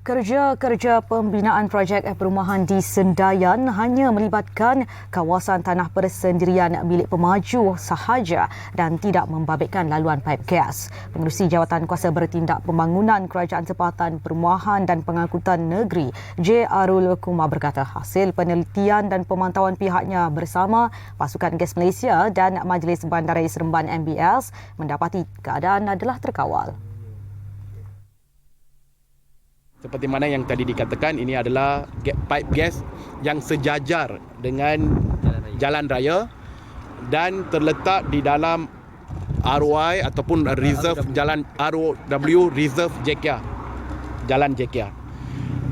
Kerja-kerja pembinaan projek perumahan di Sendayan hanya melibatkan kawasan tanah persendirian milik pemaju sahaja dan tidak membabitkan laluan paip gas. Pengerusi Jawatan Kuasa Bertindak Pembangunan Kerajaan Tempatan Perumahan dan Pengangkutan Negeri J. Arul Kumar berkata hasil penelitian dan pemantauan pihaknya bersama Pasukan Gas Malaysia dan Majlis Bandaraya Seremban MBS mendapati keadaan adalah terkawal. Seperti mana yang tadi dikatakan ini adalah pipe gas yang sejajar dengan jalan raya dan terletak di dalam ROI ataupun reserve jalan ROW reserve JKIA jalan JKIA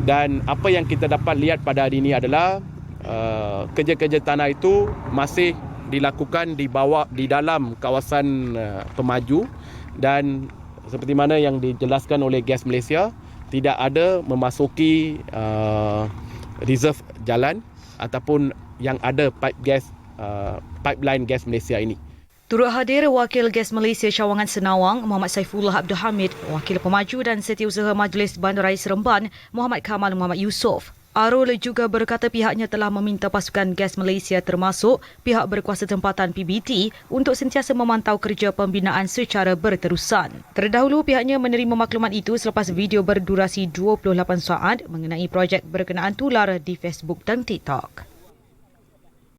dan apa yang kita dapat lihat pada hari ini adalah uh, kerja-kerja tanah itu masih dilakukan di bawah di dalam kawasan uh, pemaju dan seperti mana yang dijelaskan oleh Gas Malaysia tidak ada memasuki uh, reserve jalan ataupun yang ada pipe gas uh, pipeline gas Malaysia ini. Turut hadir Wakil Gas Malaysia Cawangan Senawang Muhammad Saifullah Abdul Hamid, Wakil Pemaju dan Setiausaha Majlis Bandaraya Seremban Muhammad Kamal Muhammad Yusof. Arul juga berkata pihaknya telah meminta pasukan gas Malaysia termasuk pihak berkuasa tempatan PBT untuk sentiasa memantau kerja pembinaan secara berterusan. Terdahulu pihaknya menerima maklumat itu selepas video berdurasi 28 saat mengenai projek berkenaan tular di Facebook dan TikTok.